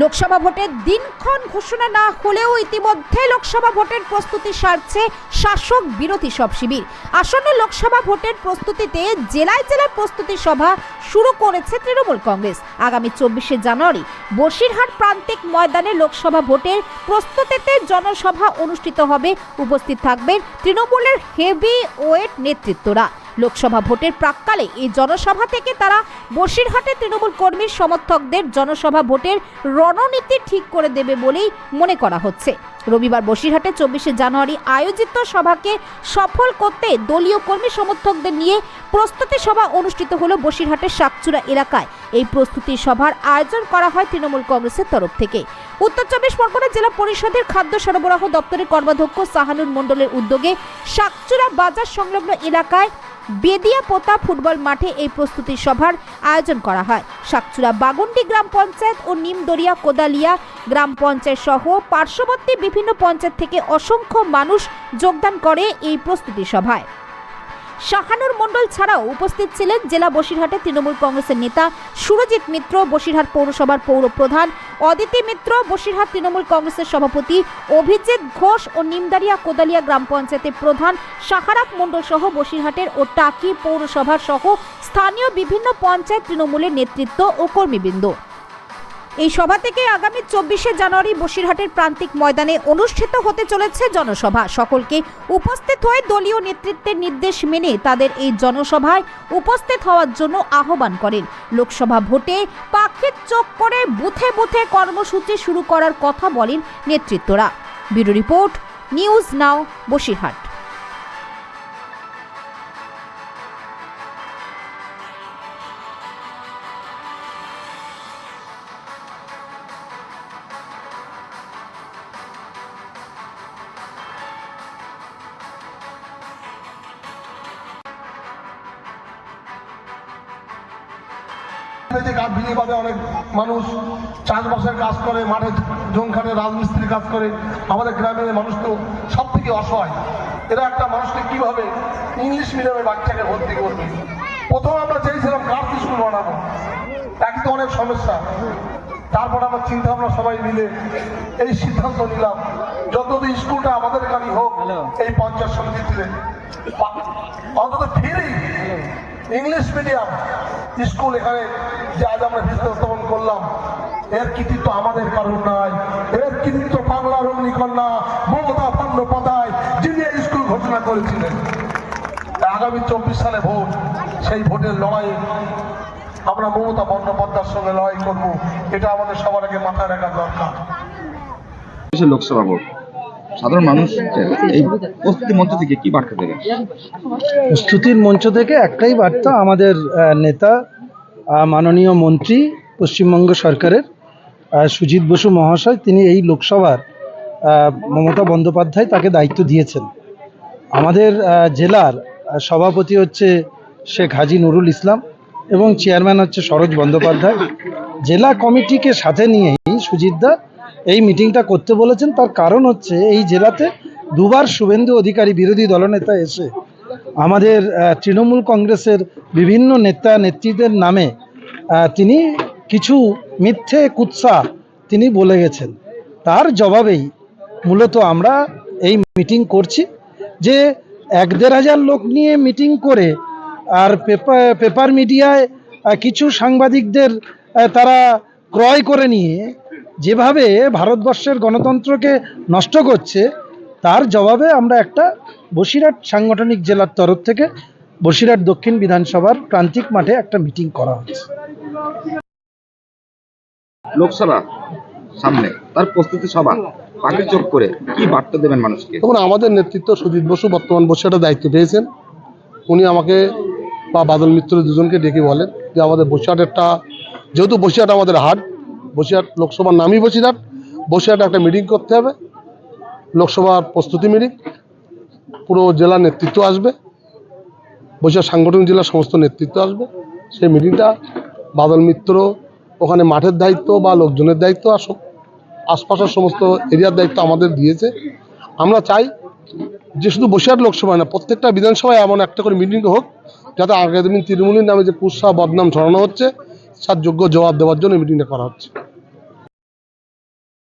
লোকসভা ভোটের দিনক্ষণ ঘোষণা না হলেও ইতিমধ্যে লোকসভা ভোটের প্রস্তুতি সারছে শাসক বিরোধী সব শিবির। আসন্ন লোকসভা ভোটের প্রস্তুতিতে জেলায় জেলায় প্রস্তুতি সভা শুরু করেছে তৃণমূল কংগ্রেস। আগামী চব্বিশে জানুয়ারি বসিরহাট প্রান্তিক ময়দানে লোকসভা ভোটের প্রস্তুতিতে জনসভা অনুষ্ঠিত হবে। উপস্থিত থাকবেন তৃণমূলের হেভি ওয়েট নেতৃত্বরা। লোকসভা ভোটের প্রাককালে এই জনসভা থেকে তারা বসিরহাটে তৃণমূল কর্মীর সমর্থকদের জনসভা ভোটের রণনীতি ঠিক করে দেবে বলেই মনে করা হচ্ছে। রবিবার বসিরহাটে চব্বিশে জানুয়ারি আয়োজিত সভাকে সফল করতে দলীয় কর্মী সমর্থকদের নিয়ে প্রস্তুতি সভা অনুষ্ঠিত হলো বসিরহাটের শাকচুরা এলাকায়। এই প্রস্তুতি সভার আয়োজন করা হয় তৃণমূল কংগ্রেসের তরফ থেকে। উত্তর চব্বিশ পরগনা জেলা পরিষদের খাদ্য সরবরাহ দপ্তরের কর্মাধ্যক্ষ সাহানুর মণ্ডলের উদ্যোগে শাকচুরা বাজার সংলগ্ন এলাকায় বেদিয়া পোতা ফুটবল মাঠে এই প্রস্তুতি সভার আয়োজন করা হয়। সাকচুরা বাগুন্ডি গ্রাম পঞ্চায়েত ও নিমদরিয়া কোদালিয়া গ্রাম পঞ্চায়েত সহ পার্শ্ববর্তী বিভিন্ন পঞ্চায়েত থেকে অসংখ্য মানুষ যোগদান করে এই প্রস্তুতি সভায়। শাহানুর মণ্ডল ছাড়াও উপস্থিত ছিলেন জেলা বসিরহাটে তৃণমূল কংগ্রেসের নেতা সুরজিৎ মিত্র, বসিরহাট পৌরসভার পৌর প্রধান অদিতি মিত্র, বসিরহাট তৃণমূল কংগ্রেসের সভাপতি অভিজিৎ ঘোষ ও নিমদারিয়া কোদালিয়া গ্রাম পঞ্চায়েতের প্রধান সাহারাত মণ্ডল সহ বসিরহাটের ও টাকি পৌরসভার সহ স্থানীয় বিভিন্ন পঞ্চায়েত তৃণমূলের নেতৃত্ব ও কর্মীবৃন্দ। এই সভা থেকে আগামী চব্বিশে জানুয়ারি বসিরহাটের প্রান্তিক ময়দানে অনুষ্ঠিত হতে চলেছে জনসভা। সকলকে উপস্থিত হয়ে দলীয় নেতৃত্বের নির্দেশ মেনে তাদের এই জনসভায় উপস্থিত হওয়ার জন্য আহ্বান করেন। লোকসভা ভোটে পাখির চোখ করে বুথে বুথে কর্মসূচি শুরু করার কথা বলেন নেতৃত্বরা। Bureau report, news now Basirhat. কাঠ ভিঙে অনেক মানুষ চাষবাসের কাজ করে মাঠে জংখানে রাজমিস্ত্রির কাজ করে। আমাদের গ্রামের মানুষ তো সব থেকে অসহায়। এরা একটা মানুষকে কীভাবে ইংলিশ মিডিয়ামে বাচ্চাকে ভর্তি করবে? প্রথম আমরা চেয়েছিলাম গার্লস স্কুল বানাবো? এক তো অনেক সমস্যা। তারপর আমরা চিন্তা ভাবনা সবাই মিলে এই সিদ্ধান্ত নিলাম যতদিন স্কুলটা আমাদের গাড়ি হোক এই পঞ্চায়েত সমিতিতে। অন্তত ফিরি। English medium. স্কুল এখানে যে আজ আমরা ভিত্তি স্থাপন করলাম, এর কৃতিত্ব আমাদের কারণ নাই। এর কৃতিত্ব বাংলার অগ্নিকন্যা মমতা বন্দ্যোপাধ্যায়, যিনি এই স্কুল ঘোষণা করেছিলেন। আগামী চব্বিশ সালে ভোট, সেই ভোটের লড়াইয়ে আমরা মমতা বন্দ্যোপাধ্যায়ের সঙ্গে লড়াই করব, এটা আমাদের সবার আগে মাথায় রাখা দরকার। লোকসভা ভোট। সাধারণ মানুষ এই প্রস্তুতি মঞ্চ থেকে কি বার্তা দেবেন? প্রস্তুতির মঞ্চ থেকে একটাই বার্তা আমাদের নেতা মাননীয় মন্ত্রী, পশ্চিমবঙ্গ সরকারের সুজিত বসু মহাশয়, তিনি এই লোকসভার মমতা বন্দ্যোপাধ্যায় তাকে দায়িত্ব দিয়েছেন। আমাদের জেলার সভাপতি হচ্ছে শেখ হাজি নুরুল ইসলাম এবং চেয়ারম্যান হচ্ছে সরোজ বন্দ্যোপাধ্যায়। জেলা কমিটিকে সাথে নিয়েই সুজিতদা এই মিটিংটা করতে বলেছেন, তার কারণ হচ্ছে এই জেলাতে দুবার শুভেন্দু অধিকারী বিরোধী দলনেতা এসে আমাদের তৃণমূল কংগ্রেসের বিভিন্ন নেতা নেত্রীদের নামে তিনি কিছু মিথ্যে কুৎসা তিনি বলে গেছেন। তার জবাবেই মূলত আমরা এই মিটিং করছি যে এক দেড় হাজার লোক নিয়ে মিটিং করে আর পেপার পেপার মিডিয়ায় কিছু সাংবাদিকদের তারা ক্রয় করে নিয়ে যেভাবে ভারতবর্ষের গণতন্ত্রকে নষ্ট করছে তার জবাবে আমরা একটা বসিরহাট সাংগঠনিক জেলার তরফ থেকে বসিরহাট দক্ষিণ বিধানসভার প্রান্তিক মাঠে একটা মিটিং করা হচ্ছে। লোকসভা সামনে তার প্রস্তুতি সভা পাখির চোখ করে কি বার্তা দেবেন মানুষকে? দেখুন আমাদের নেতৃত্ব সুজিত বসু বর্তমান বসিরহাটের দায়িত্ব পেয়েছেন। উনি আমাকে বা বাদল মিত্র দুজনকে ডেকে বলেন যে আমাদের বসিরহাটেরটা যেহেতু বসিরহাট আমাদের হাট বসিরহাট লোকসভার নামই বসিরহাট। বসিরহাটে একটা মিটিং করতে হবে। লোকসভার প্রস্তুতি মিটিং পুরো জেলার নেতৃত্ব আসবে। বসিরহাট সাংগঠনিক জেলার সমস্ত নেতৃত্ব আসবে। সেই মিটিংটা বাদল মিত্র, ওখানে মাঠের দায়িত্ব বা লোকজনের দায়িত্ব আসুক। আশপাশের সমস্ত এরিয়ার দায়িত্ব আমাদের দিয়েছে। আমরা চাই যে শুধু বসিরহাট লোকসভায় না, প্রত্যেকটা বিধানসভায় এমন একটা করে মিটিং হোক, যাতে আগামী দিন তৃণমূলের নামে যে কুৎসা বদনাম ছড়ানো হচ্ছে তার যোগ্য জবাব দেওয়ার জন্য মিটিংটা করা হচ্ছে।